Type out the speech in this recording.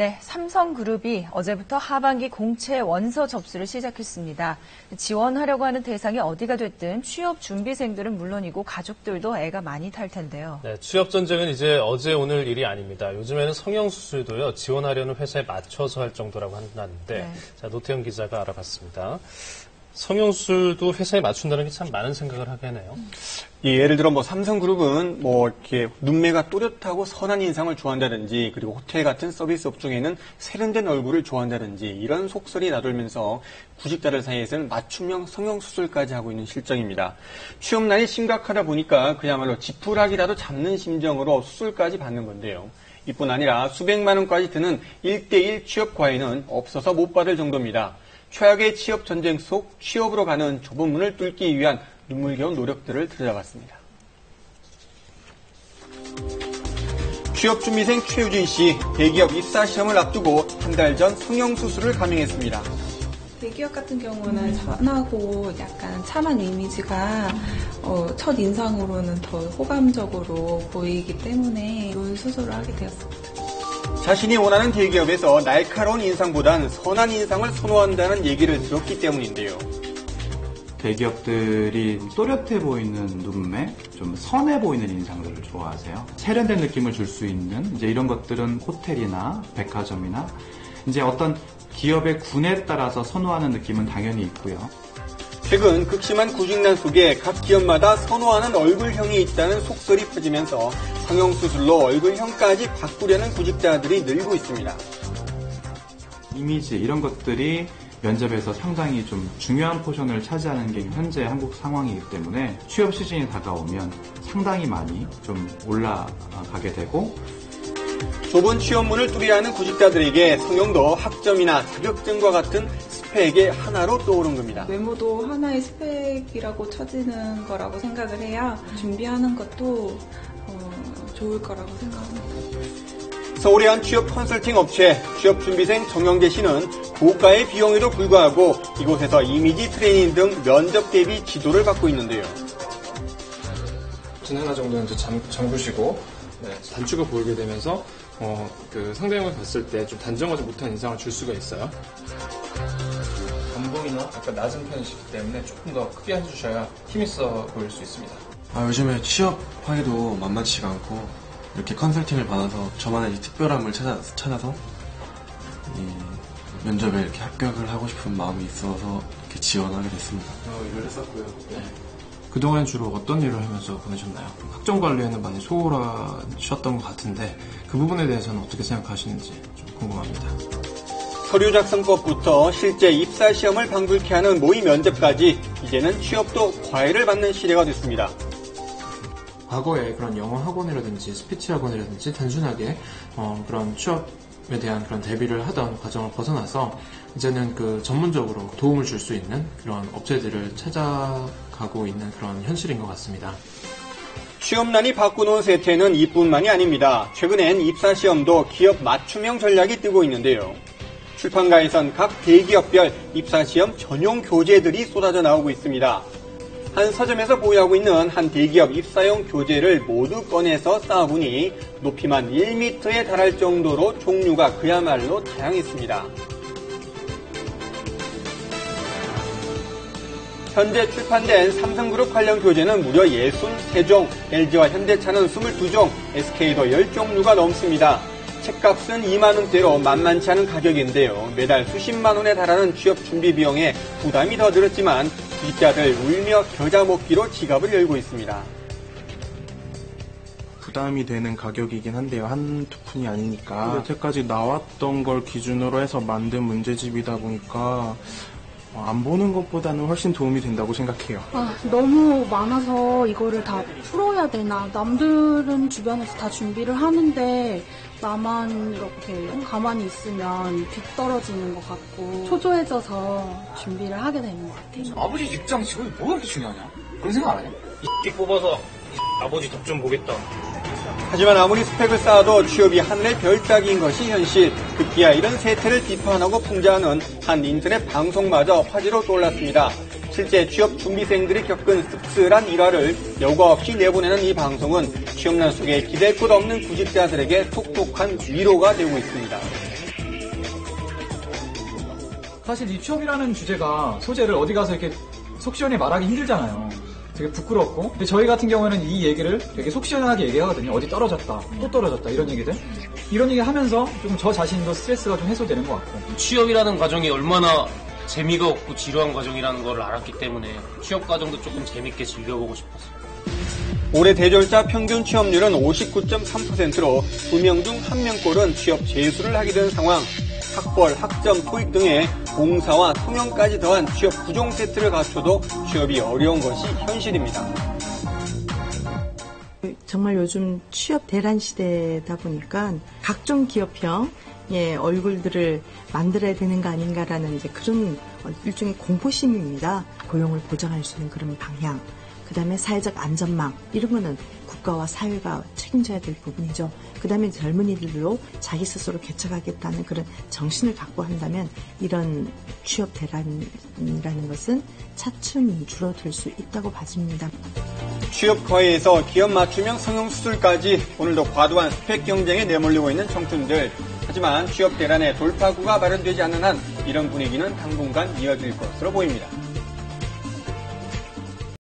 네, 삼성그룹이 어제부터 하반기 공채 원서 접수를 시작했습니다. 지원하려고 하는 대상이 어디가 됐든 취업 준비생들은 물론이고 가족들도 애가 많이 탈 텐데요. 네, 취업 전쟁은 이제 어제 오늘 일이 아닙니다. 요즘에는 성형 수술도요, 지원하려는 회사에 맞춰서 할 정도라고 한다는데, 네. 자, 노태영 기자가 알아봤습니다. 성형수술도 회사에 맞춘다는 게 참 많은 생각을 하게 하네요. 예, 예를 들어 뭐 삼성그룹은 뭐 이렇게 눈매가 또렷하고 선한 인상을 좋아한다든지 그리고 호텔 같은 서비스 업종에는 세련된 얼굴을 좋아한다든지 이런 속설이 나돌면서 구직자들 사이에서는 맞춤형 성형수술까지 하고 있는 실정입니다. 취업난이 심각하다 보니까 그야말로 지푸라기라도 잡는 심정으로 수술까지 받는 건데요. 이뿐 아니라 수백만 원까지 드는 1대1 취업 과외는 없어서 못 받을 정도입니다. 최악의 취업 전쟁 속 취업으로 가는 좁은 문을 뚫기 위한 눈물겨운 노력들을 들여다봤습니다. 취업준비생 최유진 씨, 대기업 입사 시험을 앞두고 한 달 전 성형수술을 감행했습니다. 대기업 같은 경우는 선하고 약간 참한 이미지가 어, 첫 인상으로는 더 호감적으로 보이기 때문에 이런 수술을 하게 되었습니다. 자신이 원하는 대기업에서 날카로운 인상보단 선한 인상을 선호한다는 얘기를 들었기 때문인데요. 대기업들이 또렷해 보이는 눈매, 좀 선해 보이는 인상들을 좋아하세요. 세련된 느낌을 줄 수 있는 이제 이런 것들은 호텔이나 백화점이나 이제 어떤 기업의 군에 따라서 선호하는 느낌은 당연히 있고요. 최근 극심한 구직난 속에 각 기업마다 선호하는 얼굴형이 있다는 속설이 퍼지면서 성형수술로 얼굴형까지 바꾸려는 구직자들이 늘고 있습니다. 이미지 이런 것들이 면접에서 상당히 좀 중요한 포션을 차지하는 게 현재 한국 상황이기 때문에 취업 시즌이 다가오면 상당히 많이 좀 올라가게 되고 좁은 취업문을 뚫어야 하는 구직자들에게 성형도 학점이나 자격증과 같은 스펙의 하나로 떠오른 겁니다. 외모도 하나의 스펙이라고 쳐지는 거라고 생각을 해야 준비하는 것도 어, 좋을 거라고 생각합니다. 서울의 한 취업 컨설팅 업체 취업준비생 정영재 씨는 고가의 비용에도 불구하고 이곳에서 이미지 트레이닝 등 면접 대비 지도를 받고 있는데요. 전 하나 정도는 이제 잠, 잠그시고 네, 단추가 보이게 되면서 어, 그 상대방을 봤을 때 좀 단정하지 못한 인상을 줄 수가 있어요. 감동이나 약간 낮은 편이시기 때문에 조금 더 크게 해주셔야 힘있어 보일 수 있습니다. 아, 요즘에 취업하기도 만만치가 않고 이렇게 컨설팅을 받아서 저만의 이 특별함을 찾아, 찾아서 이 면접에 이렇게 합격을 하고 싶은 마음이 있어서 이렇게 지원하게 됐습니다. 일을 했었고요. 그동안 주로 어떤 일을 하면서 보내셨나요? 학점 관리에는 많이 소홀하셨던 것 같은데 그 부분에 대해서는 어떻게 생각하시는지 좀 궁금합니다. 서류 작성법부터 실제 입사 시험을 방불케 하는 모의 면접까지 이제는 취업도 과외를 받는 시대가 됐습니다. 과거에 그런 영어 학원이라든지 스피치 학원이라든지 단순하게 어, 그런 취업에 대한 그런 대비를 하던 과정을 벗어나서 이제는 그 전문적으로 도움을 줄 수 있는 그런 업체들을 찾아가고 있는 그런 현실인 것 같습니다. 취업난이 바꾸놓은 세태는 이뿐만이 아닙니다. 최근엔 입사 시험도 기업 맞춤형 전략이 뜨고 있는데요. 출판가에선 각 대기업별 입사 시험 전용 교재들이 쏟아져 나오고 있습니다. 한 서점에서 보유하고 있는 한 대기업 입사용 교재를 모두 꺼내서 쌓아보니 높이만 1m에 달할 정도로 종류가 그야말로 다양했습니다. 현재 출판된 삼성그룹 관련 교재는 무려 63종, LG와 현대차는 22종, SK도 10종류가 넘습니다. 책값은 2만원대로 만만치 않은 가격인데요. 매달 수십만 원에 달하는 취업 준비 비용에 부담이 더 들었지만 구직자들 울며 겨자 먹기로 지갑을 열고 있습니다. 부담이 되는 가격이긴 한데요. 한두 푼이 아니니까. 여태까지 나왔던 걸 기준으로 해서 만든 문제집이다 보니까 어, 안 보는 것보다는 훨씬 도움이 된다고 생각해요. 아, 너무 많아서 이거를 다 풀어야 되나. 남들은 주변에서 다 준비를 하는데 나만 이렇게 가만히 있으면 뒤떨어지는 것 같고 초조해져서 준비를 하게 되는 것 같아요. 아버지 직장 직업이 뭐가 그렇게 중요하냐? 그런 생각 안 해요? 이 뽑아서 아버지 덕 좀 보겠다. 하지만 아무리 스펙을 쌓아도 취업이 하늘의 별따기인 것이 현실. 급기야 이런 세태를 비판하고 풍자하는 한 인터넷 방송마저 화제로 떠올랐습니다. 실제 취업 준비생들이 겪은 씁쓸한 일화를 여과 없이 내보내는 이 방송은 취업난 속에 기댈 곳 없는 구직자들에게 톡톡한 위로가 되고 있습니다. 사실 이 취업이라는 주제가 소재를 어디 가서 이렇게 속 시원히 말하기 힘들잖아요. 되게 부끄럽고. 근데 저희 같은 경우에는 이 얘기를 되게 속 시원하게 얘기하거든요. 어디 떨어졌다, 또 떨어졌다 이런 얘기들. 이런 얘기 하면서 조금 저 자신도 스트레스가 좀 해소되는 것 같고. 취업이라는 과정이 얼마나 재미가 없고 지루한 과정이라는 걸 알았기 때문에 취업 과정도 조금 재밌게 즐겨보고 싶었어요. 올해 대졸자 평균 취업률은 59.3%로 2명 중 1명꼴은 취업 재수를 하게 된 상황. 학벌, 학점, 토익 등의 봉사와 통영까지 더한 취업 구종 세트를 갖춰도 취업이 어려운 것이 현실입니다. 정말 요즘 취업 대란 시대다 보니까 각종 기업형 예, 얼굴들을 만들어야 되는 거 아닌가라는 이제 그런 일종의 공포심입니다. 고용을 보장할 수 있는 그런 방향, 그 다음에 사회적 안전망 이런 거는 국가와 사회가 책임져야 될 부분이죠. 그 다음에 젊은이들로 자기 스스로 개척하겠다는 그런 정신을 갖고 한다면 이런 취업 대란이라는 것은 차츰 줄어들 수 있다고 봐집니다. 취업 과외에서 기업 맞춤형 성형 수술까지 오늘도 과도한 스펙 경쟁에 내몰리고 있는 청춘들. 하지만 취업 대란의 돌파구가 마련되지 않는 한 이런 분위기는 당분간 이어질 것으로 보입니다.